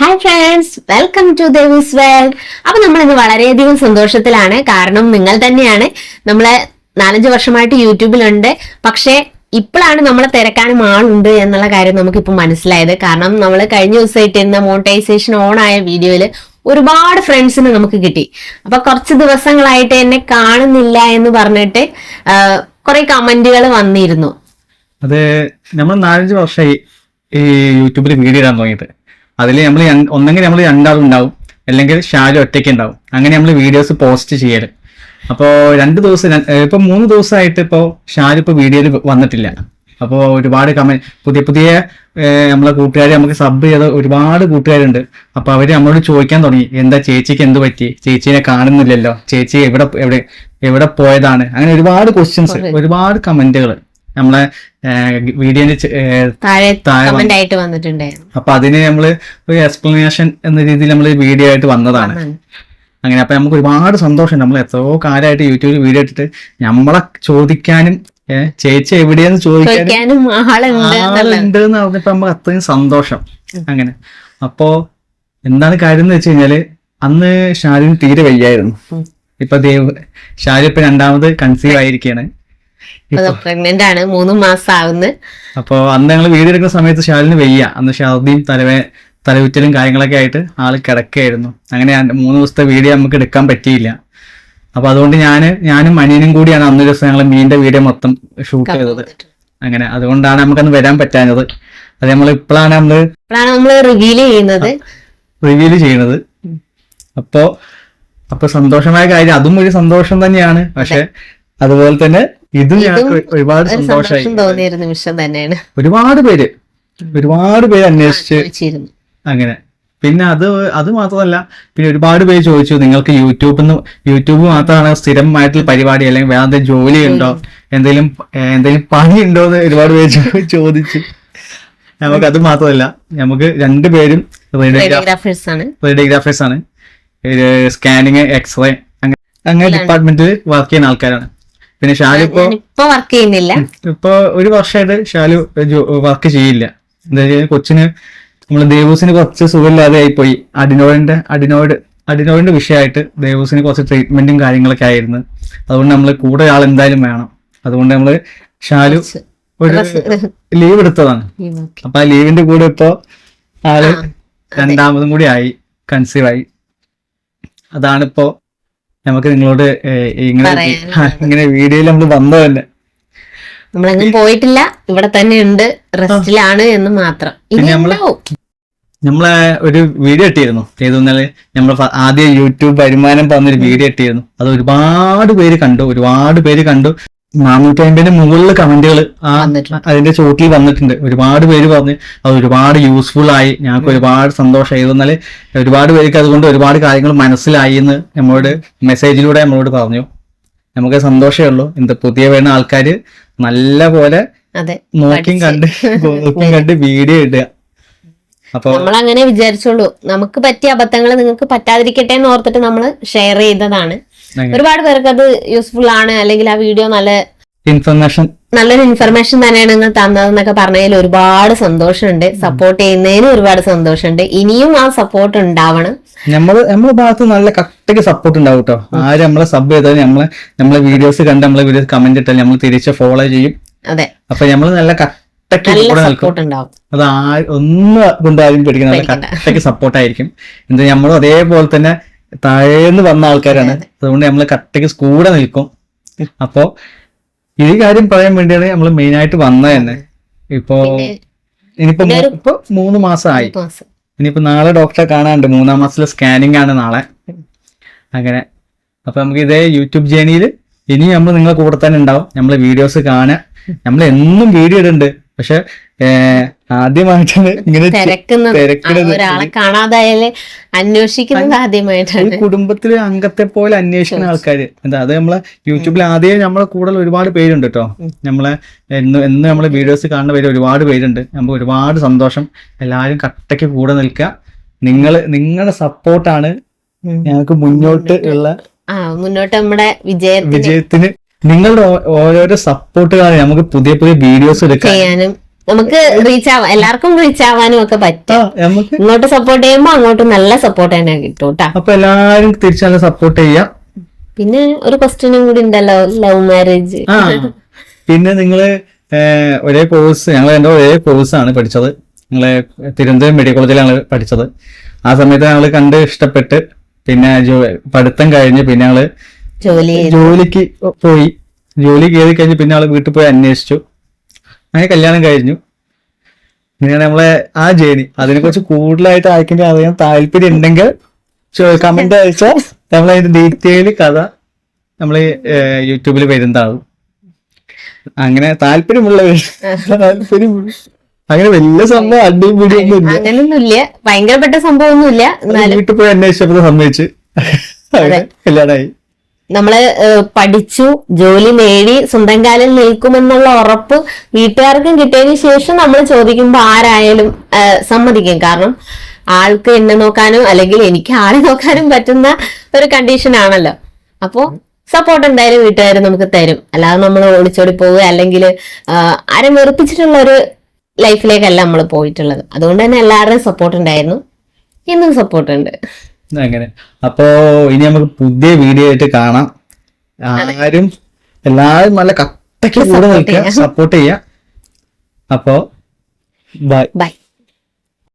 Hi friends welcome to Devi's world അപ്പൊ നമ്മൾ ഇന്ന് വളരെയധികം സന്തോഷത്തിലാണ്. കാരണം നിങ്ങൾ തന്നെയാണ്. നമ്മളെ നാലഞ്ച് വർഷമായിട്ട് യൂട്യൂബിലുണ്ട്. പക്ഷേ ഇപ്പോഴാണ് നമ്മളെ തിരക്കാനും ആളുണ്ട് എന്നുള്ള കാര്യം നമുക്കിപ്പോൾ മനസ്സിലായത്. കാരണം നമ്മൾ കഴിഞ്ഞ ദിവസം ഇട്ടിരുന്ന മോണിറ്റൈസേഷൻ ഓൺ ആയ വീഡിയോയിൽ ഒരുപാട് ഫ്രണ്ട്സിന് നമുക്ക് കിട്ടി. അപ്പൊ കുറച്ച് ദിവസങ്ങളായിട്ട് എന്നെ കാണുന്നില്ല എന്ന് പറഞ്ഞിട്ട് കുറെ കമന്റുകൾ വന്നിരുന്നു. അതെ നമ്മൾ നാലഞ്ച് വർഷമായി ഈ യൂട്യൂബിൽ വീഡിയോ ഇടാൻ തുടങ്ങിയിട്ട്. അതിൽ നമ്മൾ ഒന്നെങ്കിൽ നമ്മൾ രണ്ടാളും ഉണ്ടാവും അല്ലെങ്കിൽ ഷാലു ഒറ്റയ്ക്ക് ഉണ്ടാവും അങ്ങനെ നമ്മൾ വീഡിയോസ് പോസ്റ്റ് ചെയ്യൽ. അപ്പോൾ രണ്ട് ദിവസം ഇപ്പോൾ മൂന്ന് ദിവസമായിട്ട് ഇപ്പോൾ ഷാലു ഇപ്പോൾ വീഡിയോയിൽ വന്നിട്ടില്ല. അപ്പോൾ ഒരുപാട് കമന്റ് പുതിയ പുതിയ നമ്മളെ കൂട്ടുകാർ നമുക്ക് സബ് ചെയ്ത ഒരുപാട് കൂട്ടുകാരുണ്ട്. അപ്പോൾ അവർ നമ്മളോട് ചോദിക്കാൻ തുടങ്ങി. എന്താ ചേച്ചിക്ക് എന്ത് പറ്റി? ചേച്ചീനെ കാണുന്നില്ലല്ലോ. ചേച്ചി എവിടെ എവിടെ എവിടെ പോയതാണ്? അങ്ങനെ ഒരുപാട് ക്വസ്റ്റ്യൻസ് ഒരുപാട് കമന്റുകൾ നമ്മളെ വീഡിയോന്റെ താഴെ ആയിട്ട് വന്നിട്ടുണ്ടായിരുന്നു അപ്പൊ അതിന് നമ്മൾ ഒരു എക്സ്പ്ലനേഷൻ എന്ന രീതിയിൽ നമ്മൾ വീഡിയോ ആയിട്ട് വന്നതാണ്. അങ്ങനെ അപ്പൊ നമുക്ക് ഒരുപാട് സന്തോഷം. നമ്മൾ എത്രയോ കാലമായിട്ട് യൂട്യൂബിൽ വീഡിയോ ഇട്ടിട്ട് നമ്മളെ ചോദിക്കാനും ചേച്ചി എവിടെയെന്ന് ചോദിക്കാനും ആളുണ്ട് എന്ന് പറഞ്ഞപ്പോ നമുക്ക് അത്രയും സന്തോഷം. അങ്ങനെ. അപ്പോ എന്താണ് കാര്യം എന്ന് വെച്ച് കഴിഞ്ഞാൽ അന്ന് ഷാലിന് തീരെ വയ്യായിരുന്നു. ഇപ്പൊ ദേവ് ഷാരി ഇപ്പൊ രണ്ടാമത് കൺസീവ് ആയിരിക്കുകയാണ് പ്രഗ്നന്റ് ആണ്. മൂന്ന് മാസം ആവുന്നു അപ്പോൾ അന്ന് ഞങ്ങൾ വീഡിയോ എടുക്കുന്ന സമയത്ത് ഷാലിന് വയ്യ. അന്ന് ഷാർദിയും തലവേ തലവുറ്റലും കാര്യങ്ങളൊക്കെ ആയിട്ട് ആൾ കിടക്കുകയായിരുന്നു അങ്ങനെ മൂന്ന് ദിവസത്തെ വീഡിയോ നമുക്ക് എടുക്കാൻ പറ്റിയില്ല. അപ്പൊ അതുകൊണ്ട് ഞാൻ ഞാനും മണിയനും കൂടിയാണ് അന്ന് ദിവസം ഞങ്ങൾ മീനിന്റെ വീഡിയോ മൊത്തം ഷൂട്ട് ചെയ്തത്. അങ്ങനെ അതുകൊണ്ടാണ് നമുക്കന്ന് വരാൻ പറ്റാഞ്ഞത്. അത് നമ്മൾ ഇപ്പോഴാണ് നമ്മൾ അപ്പോഴാണ് നമ്മൾ റിവീൽ ചെയ്യുന്നത്. റിവീൽ ചെയ്യുന്നത്. അപ്പോ അപ്പൊ സന്തോഷമായ കാര്യം. അതും ഒരു സന്തോഷം തന്നെയാണ്. പക്ഷെ അതുപോലെ തന്നെ ഇതും ഞങ്ങൾക്ക് ഒരുപാട് ഒരു സന്തോഷമായി. സന്തോഷം തോന്നിയ ഒരു നിമിഷം തന്നെയാണ്. ഒരുപാട് പേര് ഒരുപാട് പേര് അന്വേഷിച്ച് അങ്ങനെ. പിന്നെ അത് അത് മാത്രമല്ല പിന്നെ ഒരുപാട് പേര് ചോദിച്ചു നിങ്ങൾക്ക് യൂട്യൂബിൽ നിന്ന് യൂട്യൂബ് മാത്രമാണ് സ്ഥിരമായിട്ടുള്ള പരിപാടി അല്ലെങ്കിൽ വേറെ എന്തെങ്കിലും ജോലി ഉണ്ടോ? എന്തെങ്കിലും എന്തെങ്കിലും പണി ഉണ്ടോ എന്ന് ഒരുപാട് പേര് ചോദിച്ചു. നമുക്ക് അത് മാത്രമല്ല നമുക്ക് രണ്ടുപേരും റേഡിയോഗ്രാഫേഴ്സ് ആണ്. റേഡിയോഗ്രാഫേഴ്സ് ആണ്. സ്കാനിങ് എക്സ്റേ അങ്ങനെ ഡിപ്പാർട്ട്മെന്റിൽ വർക്ക് ചെയ്യുന്ന ആൾക്കാരാണ്. പിന്നെ ഷാലു ഇപ്പോ ഇപ്പൊ വർക്ക് ചെയ്യുന്നില്ല. ഇപ്പൊ ഒരു വർഷമായിട്ട് ഷാലു വർക്ക് ചെയ്യില്ല. എന്താ വെച്ചാൽ കൊച്ചിന് നമ്മൾ ദേവൂസിന് കുറച്ച് സുഖമില്ലാതെ ആയിപ്പോയി. അഡിനോയിഡിന്റെ അഡിനോയിഡ് അഡിനോയിഡിന്റെ വിഷയമായിട്ട് ദേവൂസിന് കുറച്ച് ട്രീറ്റ്മെന്റും കാര്യങ്ങളൊക്കെ ആയിരുന്നു. അതുകൊണ്ട് നമ്മൾ കൂടെ ആൾ എന്തായാലും വേണം. അതുകൊണ്ട് നമ്മൾ ഷാലു ഒരു ലീവ് എടുത്തതാണ്. അപ്പൊ ആ ലീവിന്റെ കൂടെ ഇപ്പോ ആൾ രണ്ടാമതും കൂടി ആയി കൺസീവ് ആയി. അതാണിപ്പോ നമുക്ക് നിങ്ങളോട് ഇങ്ങനെ ഇങ്ങനെ വീഡിയോയിൽ നമ്മൾ വന്നു തന്നെ. നമ്മളെങ്ങും പോയിട്ടില്ല. ഇവിടെ തന്നെ ഉണ്ട്. റെസ്റ്റിലാണ് എന്ന് മാത്രം. നമ്മളെ ഒരു വീഡിയോ ഇട്ടിരുന്നു. ചെയ്തെന്നാൽ നമ്മൾ ആദ്യം യൂട്യൂബ് വരുമാനം പറഞ്ഞൊരു വീഡിയോ ഇട്ടിരുന്നു. അത് ഒരുപാട് പേര് കണ്ടു. ഒരുപാട് പേര് കണ്ടു. നാനൂറ്റി അമ്പതിന് മുകളിൽ കമന്റുകൾ ആ. അതിന്റെ ചോട്ടിൽ വന്നിട്ടുണ്ട്. ഒരുപാട് പേര് പറഞ്ഞ് അത് ഒരുപാട് യൂസ്ഫുൾ ആയി ഞങ്ങൾക്ക് ഒരുപാട് സന്തോഷമായി. എന്നാൽ ഒരുപാട് പേർക്ക് അതുകൊണ്ട് ഒരുപാട് കാര്യങ്ങൾ മനസ്സിലായി എന്ന് നമ്മളോട് മെസ്സേജിലൂടെ നമ്മളോട് പറഞ്ഞു. നമുക്ക് സന്തോഷമേ ഉള്ളൂ. ഇന്ന് പുതിയ വേണ ആൾക്കാർ നല്ല പോലെ നോക്കിയും കണ്ട് നോക്കിയും കണ്ട് വീഡിയോ ഇടുക. നമ്മൾ അങ്ങനെ വിചാരിച്ചോളൂ. നമുക്ക് പറ്റിയ അബദ്ധങ്ങൾ നിങ്ങൾക്ക് പറ്റാതിരിക്കട്ടെ എന്ന് ഓർത്തിട്ട് നമ്മൾ ഷെയർ ചെയ്തതാണ്. ഒരുപാട് പേർക്ക് അത് യൂസ്ഫുൾ ആണ്. അല്ലെങ്കിൽ ആ വീഡിയോ നല്ല ഇൻഫർമേഷൻ നല്ലൊരു ഇൻഫർമേഷൻ തന്നെയാണ് നിങ്ങൾ തന്നതെന്നൊക്കെ പറഞ്ഞതിൽ ഒരുപാട് സന്തോഷമുണ്ട്. സപ്പോർട്ട് ചെയ്യുന്നതിന് ഒരുപാട് സന്തോഷമുണ്ട്. ഇനിയും ആ സപ്പോർട്ട് ഉണ്ടാവണം. നമ്മൾ നമ്മളെ ഭാഗത്ത് നല്ല കട്ടയ്ക്ക് സപ്പോർട്ട് ഉണ്ടാവും കേട്ടോ ആര് നമ്മളെ സബ് ചെയ്താലും നമ്മളെ നമ്മളെ വീഡിയോസ് കണ്ട് നമ്മളെ വീഡിയോസ് കമന്റ് ഇട്ടാൽ നമ്മൾ തിരിച്ച് ഫോളോ ചെയ്യും. അതെ. അപ്പൊ നമ്മൾ നല്ല കട്ടയ്ക്ക് സപ്പോർട്ട് ഉണ്ടാവും. അത് ആ ഒന്നും കൊണ്ട് ആരും പേടിക്കുന്ന നല്ല പേടിക്കണ്ട. കട്ടയ്ക്ക് സപ്പോർട്ടായിരിക്കും എന്താ നമ്മളും അതേപോലെ തന്നെ താഴേന്ന് വന്ന ആൾക്കാരാണ്. അതുകൊണ്ട് നമ്മൾ കട്ടയ്ക്ക് കൂടെ നിൽക്കും. അപ്പോ ഈ കാര്യം പറയാൻ വേണ്ടിയാണ് നമ്മൾ മെയിൻ ആയിട്ട് വന്നത് തന്നെ. ഇപ്പോ ഇനിയിപ്പോ ഇപ്പൊ മൂന്ന് മാസമായി. ഇനിയിപ്പോ നാളെ ഡോക്ടറെ കാണാനുണ്ട്. മൂന്നാം മാസത്തിലെ സ്കാനിങ് ആണ് നാളെ. അങ്ങനെ. അപ്പൊ നമുക്ക് ഇതേ യൂട്യൂബ് ജേണിയിൽ ഇനി നമ്മൾ നിങ്ങളെ കൂടെ തന്നെ ഉണ്ടാവും. നമ്മളെ വീഡിയോസ് കാണാൻ നമ്മൾ എന്നും വീഡിയോ ഇടുന്നുണ്ട് പക്ഷെ ആദ്യമായിട്ടാണ് ഇങ്ങനെ ഒരാളെ കാണാതായാൽ അന്വേഷിക്കുന്നത് ആദ്യമായിട്ടാണ്. കുടുംബത്തിലെ അംഗത്തെ പോലെ അന്വേഷിക്കുന്ന ആൾക്കാര്. എന്താ അത് നമ്മളെ യൂട്യൂബിൽ ആദ്യം നമ്മളെ കൂടുതൽ ഒരുപാട് പേരുണ്ട് കേട്ടോ നമ്മളെ എന്ന് എന്ന് നമ്മളെ വീഡിയോസ് കാണുന്ന പേര് ഒരുപാട് പേരുണ്ട്. നമുക്ക് ഒരുപാട് സന്തോഷം. എല്ലാവരും കട്ടയ്ക്ക് കൂടെ നിൽക്കുക. നിങ്ങൾ നിങ്ങളുടെ സപ്പോർട്ടാണ്. ഞങ്ങൾക്ക് മുന്നോട്ട് ഉള്ള മുന്നോട്ട് നമ്മുടെ വിജയത്തിന്. വിജയത്തിന് നിങ്ങളുടെ ഓരോരോ സപ്പോർട്ടുകളാണ് നമുക്ക് പുതിയ പുതിയ വീഡിയോസ് എടുക്കാൻ ചെയ്യാനും നമുക്ക് റീച്ച് ആവാം എല്ലാവർക്കും റീച്ച് ആവാനും ഒക്കെ പറ്റും. ഇങ്ങോട്ട് സപ്പോർട്ട് ചെയ്യുമ്പോ അങ്ങോട്ട് നല്ല സപ്പോർട്ട് തന്നെ കിട്ടും അപ്പൊ എല്ലാരും തിരിച്ചു നല്ല സപ്പോർട്ട് ചെയ്യാം. പിന്നെ ഒരു ക്വസ്റ്റ്യനും കൂടി ഉണ്ടല്ലോ ലവ് മാരേജ് പിന്നെ നിങ്ങൾ ഒരേ കോഴ്സ് ഞങ്ങൾ എന്റെ ഒരേ കോഴ്സ് ആണ് പഠിച്ചത്. ഞങ്ങൾ തിരുവനന്തപുരം മെഡിക്കൽ കോളേജിലാണ് പഠിച്ചത്. ആ സമയത്ത് ഞങ്ങൾ കണ്ട് ഇഷ്ടപ്പെട്ട് പിന്നെ പഠിത്തം കഴിഞ്ഞ് പിന്നെ ഞങ്ങൾ ജോലിക്ക് പോയി. ജോലി കയറി കഴിഞ്ഞ് പിന്നെ ആൾ വീട്ടിൽ പോയി അന്വേഷിച്ചു. അങ്ങനെ കല്യാണം കഴിഞ്ഞു. ഇങ്ങനെയാണ് നമ്മളെ ആ ജേണി അതിനെ കുറിച്ച് കൂടുതലായിട്ട് ആർക്കെങ്കിലും അറിയാൻ താല്പര്യം ഉണ്ടെങ്കിൽ കമന്റ് അയച്ചാൽ നമ്മൾ അതിന്റെ ഡീറ്റെയിൽ കഥ നമ്മൾ യൂട്യൂബിൽ വരുന്നതാകും അങ്ങനെ താല്പര്യമുള്ളവർ താല്പര്യമുള്ള അങ്ങനെ വലിയ സംഭവം അടിയും പിടിയൊന്നും ഇല്ല അങ്ങനൊന്നുമില്ല. ഭയങ്കരപ്പെട്ട സംഭവമൊന്നുമില്ല. വീട്ടിൽ പോയി അന്വേഷിച്ചപ്പോൾ സമ്മതിച്ച് കല്യാണമായി നമ്മൾ പഠിച്ചു ജോലി നേടി സ്വന്തം കാലിൽ നിൽക്കുമെന്നുള്ള ഉറപ്പ് വീട്ടുകാർക്കും കിട്ടിയതിന് ശേഷം നമ്മൾ ചോദിക്കുമ്പോൾ ആരായാലും സമ്മതിക്കും. കാരണം ആൾക്ക് എന്നെ നോക്കാനും അല്ലെങ്കിൽ എനിക്ക് ആളെ നോക്കാനും പറ്റുന്ന ഒരു കണ്ടീഷൻ ആണല്ലോ. അപ്പോ സപ്പോർട്ട് എന്തായാലും വീട്ടുകാർ നമുക്ക് തരും. അല്ലാതെ നമ്മൾ ഒളിച്ചോടി പോവുക അല്ലെങ്കിൽ ആരെ വെറുപ്പിച്ചിട്ടുള്ള ഒരു ലൈഫിലേക്കല്ല നമ്മൾ പോയിട്ടുള്ളത്. അതുകൊണ്ട് തന്നെ എല്ലാവരുടെയും സപ്പോർട്ട് ഉണ്ടായിരുന്നു. ഇന്നും സപ്പോർട്ട് ഉണ്ട്. അങ്ങനെ. അപ്പോ ഇനി നമുക്ക് പുതിയ വീഡിയോ ആയിട്ട് കാണാം. ആരും എല്ലാവരും നല്ല കട്ടയ്ക്ക് കൂടെ നിൽക്കുക. സപ്പോർട്ട് ചെയ്യാം. അപ്പോ ബൈ ബൈ